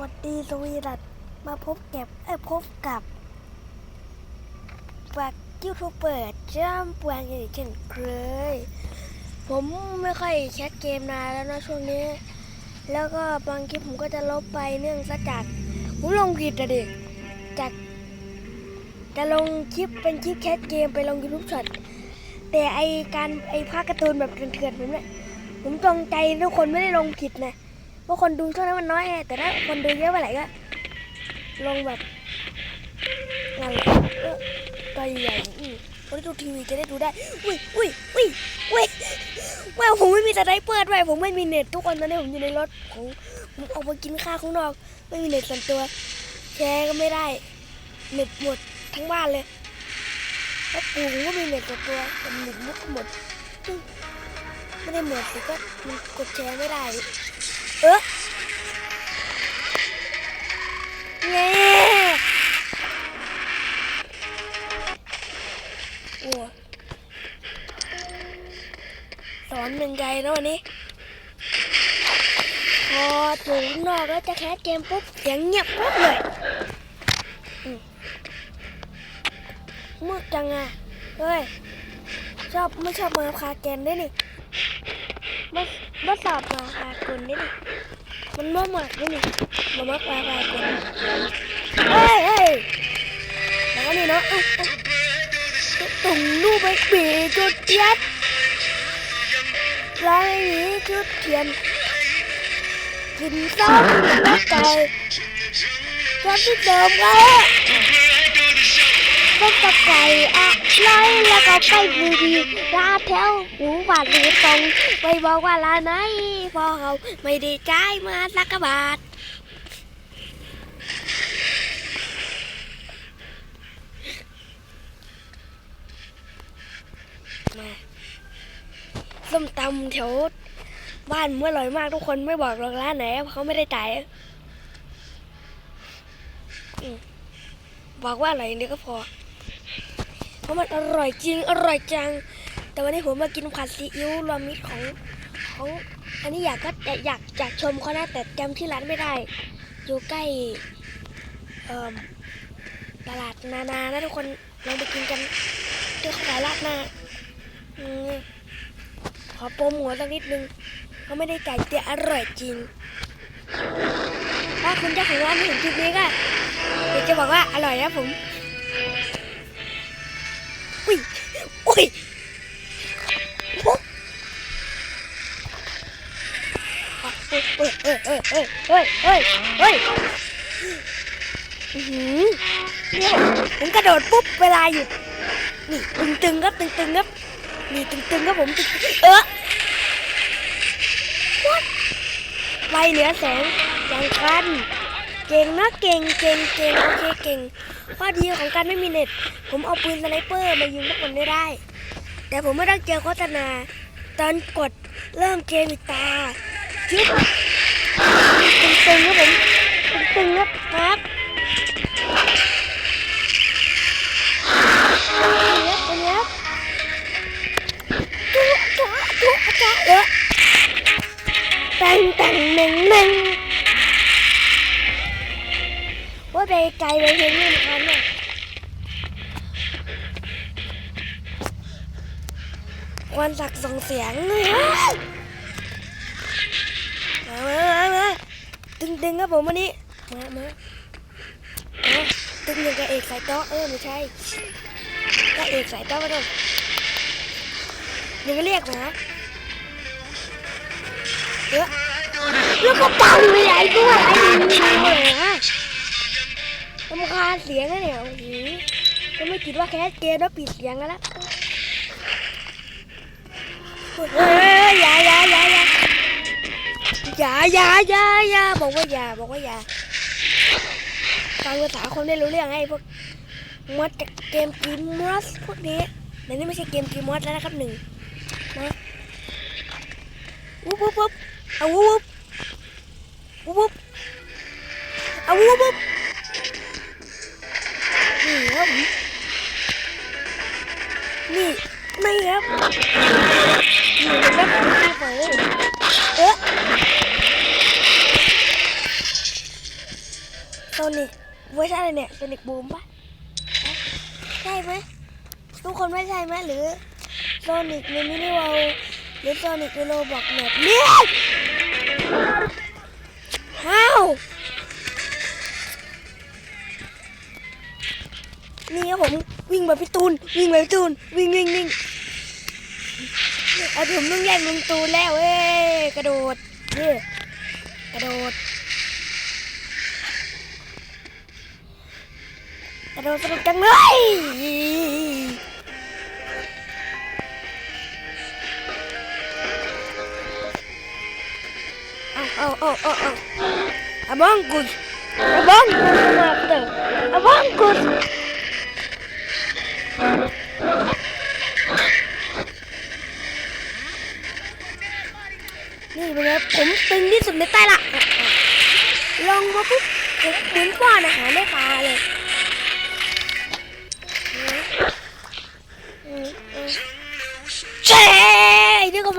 วัสดีสวีดัตมาพบแกับเอ้พบกับฝากยูทูบเบอร์จ้ามปวงอีกเช่นเคย ผมไม่ค่อยแคสเกมนานแล้วนะช่วงนี้ แล้วก็บางคลิปผมก็จะลบไปเนื่องจากผมลงผิดอะดิจากจะลงคลิปเป็นคลิปแคสเกมไปลงยูทูบช็อตแต่ไอการไอภาคการ์ตูนแบบเถื่อนๆผมเนี่ยผมจงใจทุกคนไม่ได้ลงผิดนะ เพราะคนดูช่วงนั้นมันน้อยไงแต่ถ้าคนดูเยอะไปไหร่ก็ลงแบบงานเออตัวใหญ่ๆอืมคนที่ดูทีวีจะได้ดูได้อุ้ยอุ้ยอุ้ยอุ้ยว่าผมไม่มีสไนเปอร์ด้วยผมไม่มีเน็ตทุกคนตอนนี้ผมอยู่ในรถผมผมออกมากินข้าวข้างนอก ไม่มีเน็ตส่วนตัวแชร์ก็ไม่ได้เน็ตหมดทั้งบ้านเลยแล้วปู่ผมก็มีเน็ตส่วนตัวแต่เน็ตมุกหมดไม่ได้หมดสิก็มันกดแชร์ไม่ได้ เออเง่โอ้สอนเป็นไงนะวันนี้ พอถึงนอกแล้วจะแคสเกมปุ๊บเสียงเงียบปุ๊บเลยอืมมืดจังอะเฮ้ย ชอบไม่ชอบมาคาเกมได้วยนี่ไม่ มาสอบมาพากลนี่นี่มันมั่วหมากนี่ดิมามากมาพากลเฮ้ยเฮ้ยแล้วนี่เนาะตุ่งลูกไปปีจุดเทียนไรนี้จุดเทียนกินซ้อมแล้วไก่จะที่เดิมไง ต้มกับไก่อะไล่แล้วก็ไปบูดีลาแถวหูบาดหูตรงไปบอกว่าลาไหนพอเขาไม่ได้จ่ายมาสักกะบาทมาส้มตำแถวบ้านเมื่อร่อยมากทุกคนไม่บอกหรอกร้านไหนเพราะเขาไม่ได้จ่ายบอกว่าอร่อยอย่างเดียวก็พอ ราะมันอร่อยจริงอร่อยจัง แต่วันนี้ผมมากินผัดซีอิ๊วรวมมิตรของของ อันนี้อยากก็อยากอยากอยากชมเขานะแต่จำที่ร้านไม่ได้ อยู่ใกล้เอ่อตลาดนานานะทุกคนลองไปกินกันเขาขายราดหน้าขอโปรโมทสักนิดนึงเขาไม่ได้จ่แต่อร่อยจริงถ้าคุณเจ้าของร้านเห็นคลิปนี้ก็จะบอกว่าอร่อยนะผม ยเฮ้ยเฮ้ยเฮ้ยเฮ้ยเฮ้ยเฮ้ยผมกระโดดปุ๊บเวลาหยุดนี่ตึงตึงครับตึงตึงครับนี่ตึงตึงครับผมเออวัดไวเหลือแสงยังคันเก่งนะเก่งเก่งเก่งโอเคเก่งข้อดีของการไม่มีเน็ต ผมเอาปืนสไนเปอร์มายิงทุกคนไได้ แต่ผมไม่ต้องเจอโฆษณา ตอนกดเริ่มเกมตาจึ๊บตึงๆครับผมตึงๆครับครับนี่ครับตัวนี้ครับจุ๊จุ๊จุ๊จุ๊เออตังตังหนึ่งหนึ่งว่าไปไกลไปเห็นเงินคันเนี่ย ควันสักส่งเสียงเลยมามามามาตึงตึงครับผมวันนี้ มามามาตึงอย่างกับเอกสายโต๊ะเออไม่ใช่ก็เอกสายโต๊ะก็ได้เดี๋ยวก็เรียกมาเยอะแล้วก็ปังใหญ่ด้วยไอ้หนูเลยฮะทำคาญเสียงนะเนี่ยโอ้โหก็ไม่คิดว่าแคสเกมแล้วปิดเสียงกันแล้ว เฮ้ยอย่าอย่าอย่าอย่าอย่าอย่าอย่าบอกว่าอย่าบอกว่าอย่าการภาษาคนได้รู้เรื่องไงพวกมอสจากเกมกีมอสพวกนี้แต่นี่ไม่ใช่เกมกีมอสแล้วนะครับหนึ่งนะวุบวุบวุบเอาวุบวุบวุบบเอาวุบวุบ อร์ชันอะไรเนี่ยโซนิกบูมปะใช่ไหมทุกคนไม่ใช่ไหมหรือโซนิกในมินิวอลหรือโซนิกในโรบอกเนี่ยเนี่ยฮ้าวนี่ครับผมวิ่งแบบพี่ตูนวิ่งแบบพี่ตูนวิ่งวิ่งวิ่งเอาผมต้องแย่งลุงตูนแล้วเอ้กระโดดนี่กระโดด กระ โดดสนุกจังเลยเอาเอาเอาเอาเอาอะบังกุสอะบังกุสมาเตอร์อะบังกุสนี่เป็นไงผมตึงที่สุดในใต้ละลงมาปุ๊บผมเหมือนป้อนอาหารได้ปลาเลย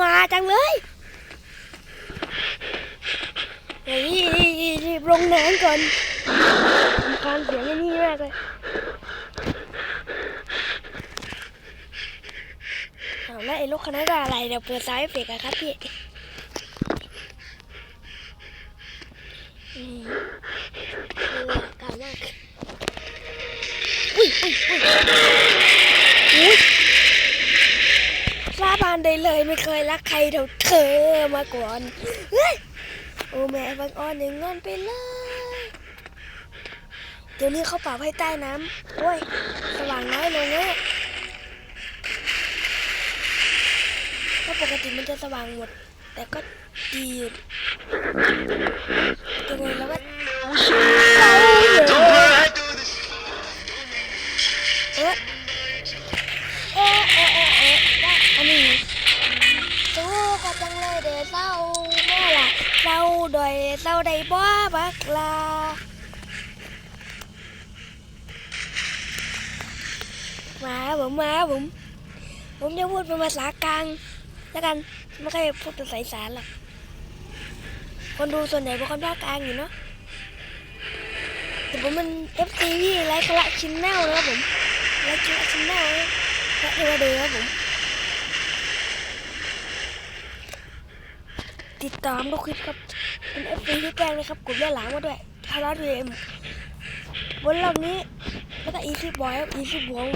มาจังเลยเฮ้ยรีบลงน้ำก่อนทำการเสียงนี่มากเลยเอาแล้วไอ้ลูกคณะก็อะไรเดี๋ยวเปิดสายเอฟเฟกต์อะครับพี่กามากอุ้ยอุ้ยอุ้ยอุ้ยานได้เลยไม่เคยรักใครเท่าเธอมาก่อนโอ้แม่บางอ้อนอย่างงอนไปเลย เดี๋ยวนี้เขาปรับให้ใต้น้ำโอ้ยสว่างน้อยลงเนี่ยก็ปกติมันจะสว่างหมด แต่ก็ดีอยู่ยังไงเราก็ เดเศร้าแม่ล่ะเศร้าดอยเศร้าได้บ่บักลามาผมมาผม ผมจะพูดเป็นภาษากลาง แล้วกันไม่ค่อยพูดเป็นสายสารหรอกคนดูส่วนใหญ่เป็นคนภาคกลางอยู่เนาะแต่ผมมัน FC พี่ไลค์คละชินแนลนะครับผมไลค์คละชินแนลนะและดูมาดูครับผม ติดตามทุกคลิปครับ เป็นเอฟซีที่แกล้งเลยครับกดย้อนหลังมาด้วยทาราดูเอ็มบนรอบนี้แล้วก็อีซี่บอยครับอีซี่บอย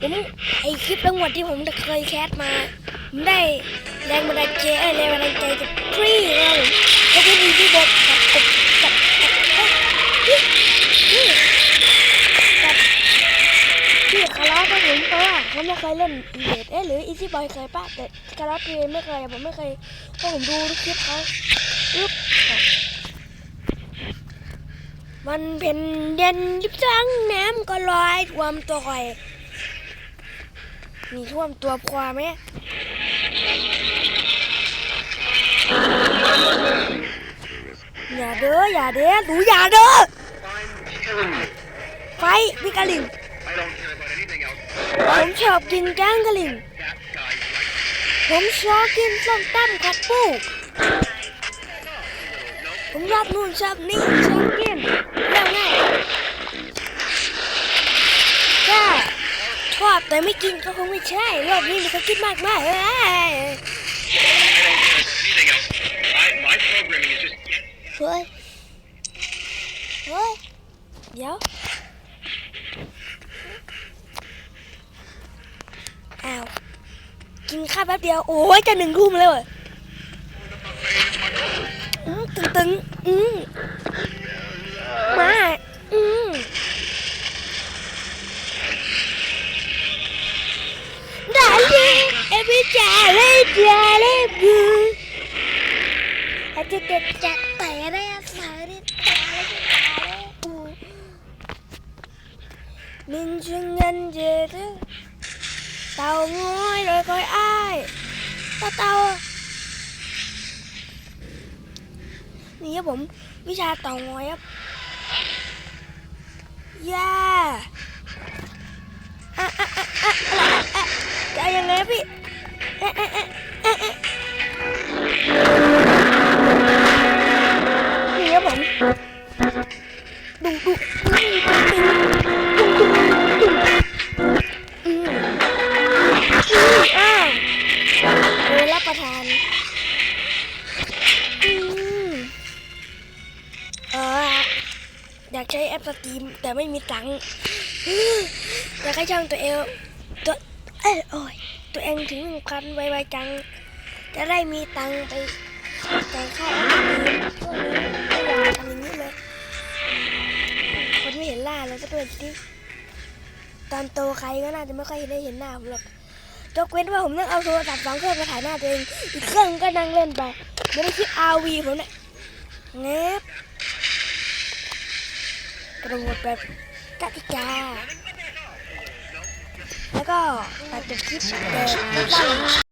ผมไอคลิปทั้งหมดที่ผมเคยแคสมาผมได้แรงบันดาลใจแรงบันดาลใจจากฟรีเลยก็คืออีซี่บอย คาร์ลอสผมเพราะว่าเขาไม่เคยเล่นอีเวทเอ๊ะหรืออีซี่บอยเคยปะแต่คาร์ลอสเองไม่เคยผมไม่เคยเพราะผมดูคลิปเขาอึ๊บมันเป็นเย็นยิบจังน้ำก็ลอยท่วมตัวคอยมีท่วมตัวพอไหมอย่าเด้ออย่าเด้อหนูอย่าเด้อไฟพี่กะลิง ผมชอบกินแกงกะลิง That guy's right. ผมชอบกินส้มตำผัดปู No, ผมชอบนู่นชอบนี่ชอบกินเรื่องง่ายก็ชอบแต่ไม่กินก็คงไม่ใช่รอบนี้มีคนคิดมากมากเอ้ยเฮ้ยเฮ้ยเดี๋ยว อ้าว กินข้าวแป๊บเดียว โอ้ยจะหนึ่งทุ่มแล้วเหรออืมตึงตึงอืมมาอืม Darling, every darling, darling, blue. อาจจะเด็ดจัดแต่ได้อาสาได้ตาเลยตาเลยอูมินจึงเงินเจด เต่าง้อยเลยก้อยอ้ายเต่าเต่านี่ครับผมวิชาเต่าง้อยครับย่าอะอะอะอะอะอะจะยังไงพี่ ใช้แอปสตรีมแต่ไม่มีตังค์แต่ก็ช่างตัวเองตัวเอยโอ้ยตัวเองถึงหนึ่งพันไวๆจัง จะได้มีตังค์ไปจ่ายค่าแอปสตรีมช่วงนี้ไม่อยากทำอย่างนี้เลยคนไม่เห็นหน้าเราสักด้วยสิตอนโตใครก็น่าจะไม่ค่อยได้เห็นหน้าผมหรอกยกเว้นว่าผมต้องเอาโทรศัพท์สองเครื่องมาถ่ายหน้าตัวเอง อีกเครื่องก็นั่งเล่นไป ไม่ได้คิด RV ผมเนี่ยเน็บ กระโดดแบบกติกา แล้วก็ตัดจบคลิปแบบสั้น